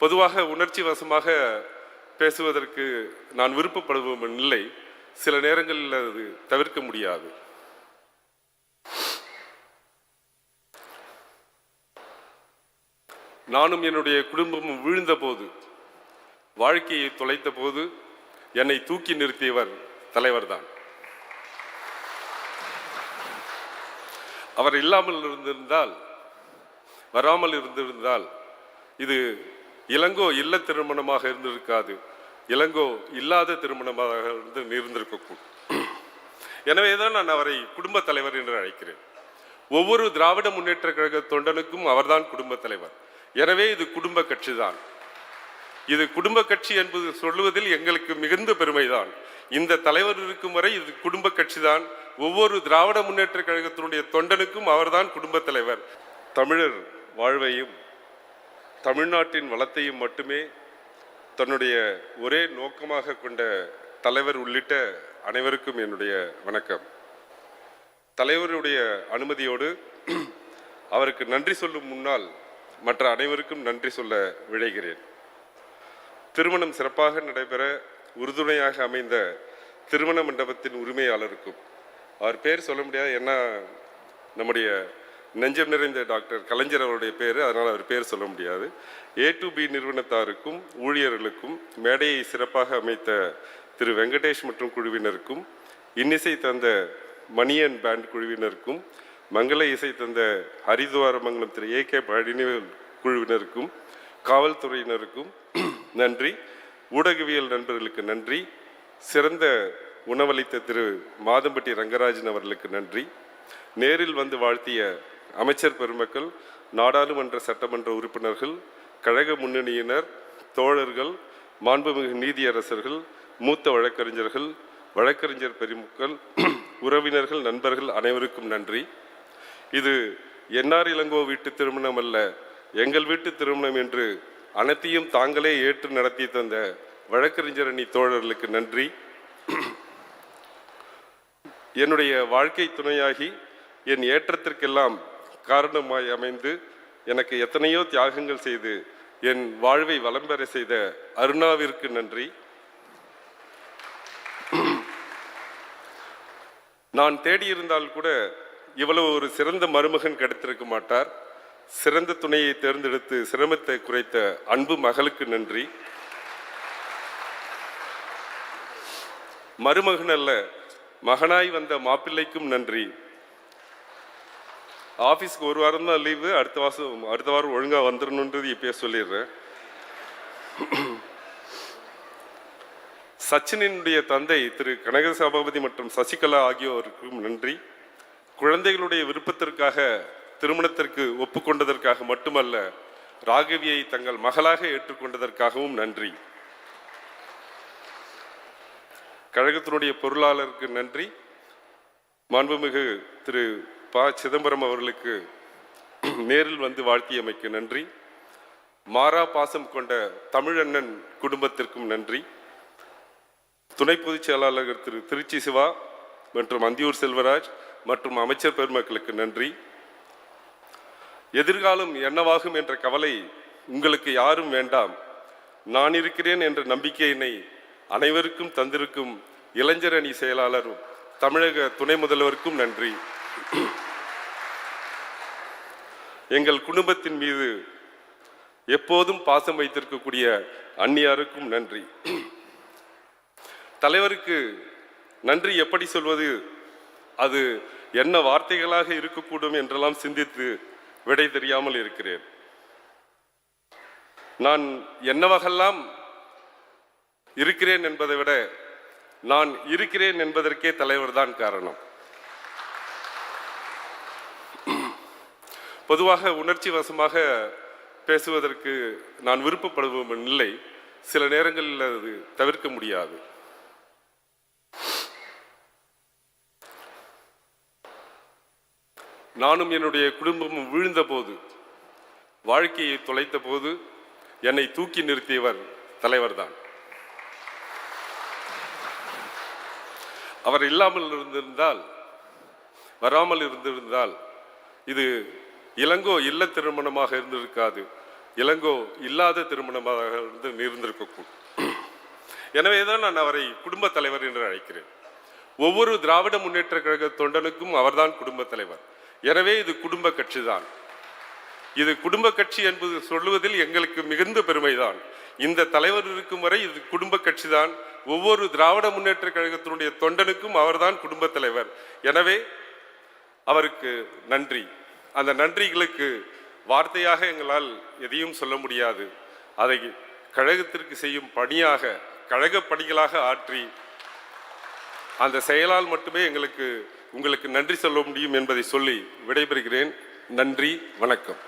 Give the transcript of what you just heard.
பொதுவாக உணர்ச்சி வசமாக பேசுவதற்கு நான் விருப்பப்படுவோம் இல்லை சில நேரங்களில் அது தவிர்க்க முடியாது. நானும் என்னுடைய குடும்பமும் வீழ்ந்த போது வாழ்க்கையை தொலைத்த போது என்னை தூக்கி நிறுத்தியவர் தலைவர்தான். அவர் இல்லாமல் இருந்திருந்தால் வராமல் இருந்திருந்தால் இது இளங்கோ இல்ல திருமணமாக இருந்திருக்காது. இளங்கோ இல்லாத திருமணமாக இருந்து இருந்திருக்கக்கூடும். எனவேதான் நான் அவரை குடும்ப தலைவர் என்று அழைக்கிறேன். ஒவ்வொரு திராவிட முன்னேற்ற கழக தொண்டனுக்கும் அவர்தான் குடும்ப தலைவர். எனவே இது குடும்ப கட்சி தான் இது குடும்ப கட்சி என்பது சொல்லுவதில் எங்களுக்கு மிகுந்த பெருமைதான். இந்த தலைவர் இருக்கும் வரை இது குடும்ப கட்சி தான் ஒவ்வொரு திராவிட முன்னேற்ற கழகத்தினுடைய தொண்டனுக்கும் அவர்தான் குடும்ப தலைவர். தமிழர் வாழ்வையும் தமிழ்நாட்டின் வளத்தையும் மட்டுமே தன்னுடைய ஒரே நோக்கமாக கொண்ட தலைவர் உள்ளிட்ட அனைவருக்கும் என்னுடைய வணக்கம். தலைவருடைய அனுமதியோடு அவருக்கு நன்றி சொல்லும் முன்னால் மற்ற அனைவருக்கும் நன்றி சொல்ல விழைகிறேன். திருமணம் சிறப்பாக நடைபெற உறுதுணையாக அமைந்த திருமண மண்டபத்தின் உரிமையாளருக்கும் அவர் பேர் சொல்ல முடியாது என்ன நம்முடைய நெஞ்சம் நிறைந்த டாக்டர் கலைஞர் அவருடைய பேர் அதனால் அவர் பேர் சொல்ல முடியாது. ஏ டு பி நிறுவனத்தாருக்கும் ஊழியர்களுக்கும் மேடையை சிறப்பாக அமைத்த திரு வெங்கடேஷ் மற்றும் குழுவினருக்கும் இன்னிசை தந்த மணியன் பேண்ட் குழுவினருக்கும் மங்கள இசை தந்த ஹரிதுவாரமங்கலம் திரு ஏ கே பழனிவேல் குழுவினருக்கும் காவல்துறையினருக்கும் நன்றி. ஊடகவியல் நண்பர்களுக்கு நன்றி. சிறந்த உணவளித்த திரு மாதம்பட்டி ரங்கராஜன் அவர்களுக்கு நன்றி. நேரில் வந்து வாழ்த்திய அமைச்சர் பெருமக்கள் நாடாளுமன்ற சட்டமன்ற உறுப்பினர்கள் கழக முன்னணியினர் தோழர்கள் மாண்புமிகு நீதியரசர்கள் மூத்த வழக்கறிஞர்கள் வழக்கறிஞர் பெருமக்கள் உறவினர்கள் நண்பர்கள் அனைவருக்கும் நன்றி. இது என்ஆர் இளங்கோ வீட்டு திருமணம் அல்ல எங்கள் வீட்டு திருமணம் என்று அனைத்தையும் தாங்களே ஏற்று நடத்தி தந்த வழக்கறிஞர் அணி தோழர்களுக்கு நன்றி. என்னுடைய வாழ்க்கை துணையாகி என் ஏற்றத்திற்கெல்லாம் காரணமாய் அமைந்து எனக்கு எத்தனையோ தியாகங்கள் செய்து என் வாழ்வை வளம் பெற செய்த அருணாவிற்கு நன்றி. நான் தேடியிருந்தால் கூட இவ்வளவு ஒரு சிறந்த மருமகன் கிடைத்திருக்க மாட்டார். சிறந்த துணையை தேர்ந்தெடுத்து சிரமத்தை குறைத்த அன்பு மகளுக்கு நன்றி. மருமகன் அல்ல மகனாய் வந்த மாப்பிள்ளைக்கும் நன்றி. ஆஃபீஸ்க்கு ஒரு வாரம் தான் லீவு அடுத்த வாரம் அடுத்த வாரம் ஒழுங்காக வந்துடணுன்றது இப்பயே சொல்லிடுறேன். சச்சினினுடைய தந்தை திரு கனக சபாபதி மற்றும் சசிகலா ஆகியோருக்கும் நன்றி. குழந்தைகளுடைய விருப்பத்திற்காக திருமணத்திற்கு ஒப்புக்கொண்டதற்காக மட்டுமல்ல ராகவியை தங்கள் மகளாக ஏற்றுக்கொண்டதற்காகவும் நன்றி. கழகத்தினுடைய பொருளாளருக்கு நன்றி. மாண்புமிகு திரு ப சிதம்பரம் அவர்களுக்கு நேரில் வந்து வாழ்த்தியமைக்கு நன்றி. மாறா பாசம் கொண்ட தமிழண்ணன் குடும்பத்திற்கும் நன்றி. துணை பொதுச் செயலாளர் திரு திருச்சி சிவா மற்றும் அந்தியூர் செல்வராஜ் மற்றும் அமைச்சர் பெருமக்களுக்கு நன்றி. எதிர்காலம் என்னவாகும் என்ற கவலை உங்களுக்கு யாரும் வேண்டாம். நான் இருக்கிறேன் என்ற நம்பிக்கையினை அனைவருக்கும் தந்திருக்கும் இளைஞர் அணி செயலாளரும் தமிழக துணை முதல்வருக்கும் நன்றி. எங்கள் குடும்பத்தின் மீது எப்போதும் பாசம் வைத்திருக்கக்கூடிய அந்நியாருக்கும் நன்றி. தலைவருக்கு நன்றி எப்படி சொல்வது? அது என்ன வார்த்தைகளாக இருக்கக்கூடும் என்றெல்லாம் சிந்தித்து விடை தெரியாமல் இருக்கிறேன். நான் என்னவகெல்லாம் இருக்கிறேன் என்பதை விட நான் இருக்கிறேன் என்பதற்கே தலைவர் தான் காரணம். பொதுவாக உணர்ச்சி வசமாக பேசுவதற்கு நான் விருப்பப்படுவோம் இல்லை சில நேரங்களில் அது தவிர்க்க முடியாது. நானும் என்னுடைய குடும்பமும் வீழ்ந்த போது வாழ்க்கையை தொலைத்த போது என்னை தூக்கி நிறுத்தியவர் தலைவர் தான் அவர் இல்லாமல் இருந்திருந்தால் வராமல் இருந்திருந்தால் இது இளங்கோ இல்ல திருமணமாக இருந்திருக்காது. இளங்கோ இல்லாத திருமணமாக இருந்து இருந்திருக்கக்கூடும். எனவே தான் நான் அவரை குடும்ப தலைவர் என்று அழைக்கிறேன். ஒவ்வொரு திராவிட முன்னேற்ற கழக தொண்டனுக்கும் அவர்தான் குடும்ப தலைவர். எனவே இது குடும்ப கட்சிதான். இது குடும்ப கட்சி என்பது சொல்லுவதில் எங்களுக்கு மிகுந்த பெருமைதான். இந்த தலைவர் இருக்கும் வரை இது குடும்ப கட்சி தான் ஒவ்வொரு திராவிட முன்னேற்ற கழகத்தினுடைய தொண்டனுக்கும் அவர்தான் குடும்ப தலைவர். எனவே அவருக்கு நன்றி. அந்த நன்றிகளுக்கு வார்த்தையாக எங்களால் எதையும் சொல்ல முடியாது. அதை கழகத்திற்கு செய்யும் பணியாக கழக பணிகளாக ஆற்றி அந்த செயலால் மட்டுமே எங்களுக்கு உங்களுக்கு நன்றி சொல்ல முடியும் என்பதை சொல்லி விடைபெறுகிறேன். நன்றி வணக்கம்.